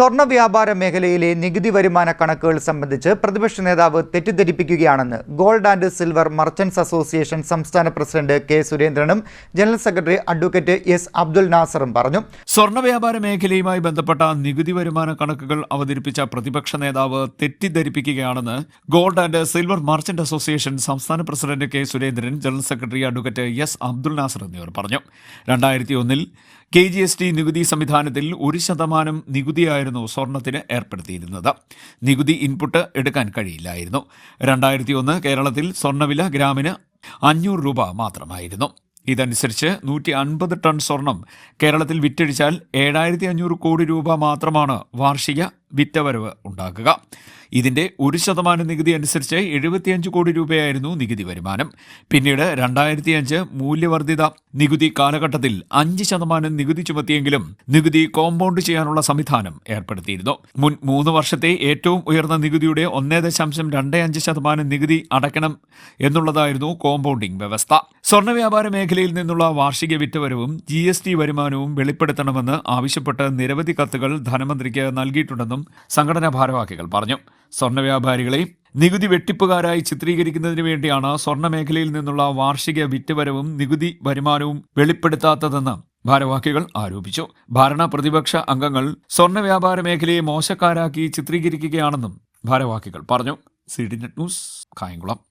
സ്വർണ വ്യാപാര മേഖലയിലെ നികുതി വരുമാന കണക്കുകൾ സംബന്ധിച്ച് പ്രതിപക്ഷ നേതാവ് തെറ്റിദ്ധരിപ്പിക്കുകയാണെന്ന് gold and silver merchants association സംസ്ഥാന പ്രസിഡന്റ് കെ സുരേന്ദ്രനും general secretary advocate S Abdul നാസറും പറഞ്ഞു. സ്വർണ വ്യാപാര മേഖലയുമായി ബന്ധപ്പെട്ട നികുതി വരുമാന കണക്കുകൾ അവതരിപ്പിച്ച പ്രതിപക്ഷ നേതാവ് തെറ്റിദ്ധരിപ്പിക്കുകയാണെന്ന് gold and silver merchant association സംസ്ഥാന president K Surendran general secretary advocate S Abdul Nasar എന്നിവർ പറഞ്ഞു. രണ്ടായിരത്തി ഒന്നിൽ കെ ജി എസ് ടി നികുതി സംവിധാനത്തിൽ ഒരു ശതമാനം നികുതിയായിരുന്നു സ്വർണത്തിന് ഏർപ്പെടുത്തിയിരുന്നത്. നികുതി ഇൻപുട്ട് എടുക്കാൻ കഴിയില്ലായിരുന്നു. രണ്ടായിരത്തി ഒന്ന് കേരളത്തിൽ സ്വർണവില ഗ്രാമിന് അഞ്ഞൂറ് രൂപ മാത്രമായിരുന്നു. ഇതനുസരിച്ച് നൂറ്റി അൻപത് ടൺ സ്വർണം കേരളത്തിൽ വിറ്റഴിച്ചാൽ ഏഴായിരത്തി അഞ്ഞൂറ് കോടി രൂപ മാത്രമാണ് വാർഷിക വിറ്റവരവ് ഉണ്ടാക്കുക. ഇതിന്റെ ഒരു ശതമാനം നികുതി അനുസരിച്ച് എഴുപത്തിയഞ്ച് കോടി രൂപയായിരുന്നു നികുതി വരുമാനം. പിന്നീട് രണ്ടായിരത്തി അഞ്ച് മൂല്യവർദ്ധിത നികുതി കാലഘട്ടത്തിൽ അഞ്ച് ശതമാനം നികുതി ചുമത്തിയെങ്കിലും നികുതി കോമ്പൗണ്ട് ചെയ്യാനുള്ള സംവിധാനം ഏർപ്പെടുത്തിയിരുന്നു. മുൻ മൂന്ന് വർഷത്തെ ഏറ്റവും ഉയർന്ന നികുതിയുടെ ഒന്നേ ദശാംശം രണ്ട് അഞ്ച് ശതമാനം നികുതി അടയ്ക്കണം എന്നുള്ളതായിരുന്നു കോമ്പൗണ്ടിംഗ് വ്യവസ്ഥ. സ്വർണ വ്യാപാര മേഖലയിൽ നിന്നുള്ള വാർഷിക വിറ്റുവരവും ജി എസ് ടി വരുമാനവും വെളിപ്പെടുത്തണമെന്ന് ആവശ്യപ്പെട്ട് നിരവധി കത്തുകൾ ധനമന്ത്രിക്ക് നൽകിയിട്ടുണ്ടെന്നും സംഘടനാ ഭാരവാഹികൾ പറഞ്ഞു. സ്വർണ വ്യാപാരികളെ നികുതി വെട്ടിപ്പുകാരായി ചിത്രീകരിക്കുന്നതിന് വേണ്ടിയാണ് സ്വർണ മേഖലയിൽ നിന്നുള്ള വാർഷിക വിറ്റുവരവും നികുതി വരുമാനവും വെളിപ്പെടുത്താത്തതെന്ന് ഭാരവാഹികൾ ആരോപിച്ചു. ഭരണ പ്രതിപക്ഷ അംഗങ്ങൾ സ്വർണ വ്യാപാര മേഖലയെ മോശക്കാരാക്കി ചിത്രീകരിക്കുകയാണെന്നും ഭാരവാഹികൾ പറഞ്ഞു. C D net news Kayamkulam.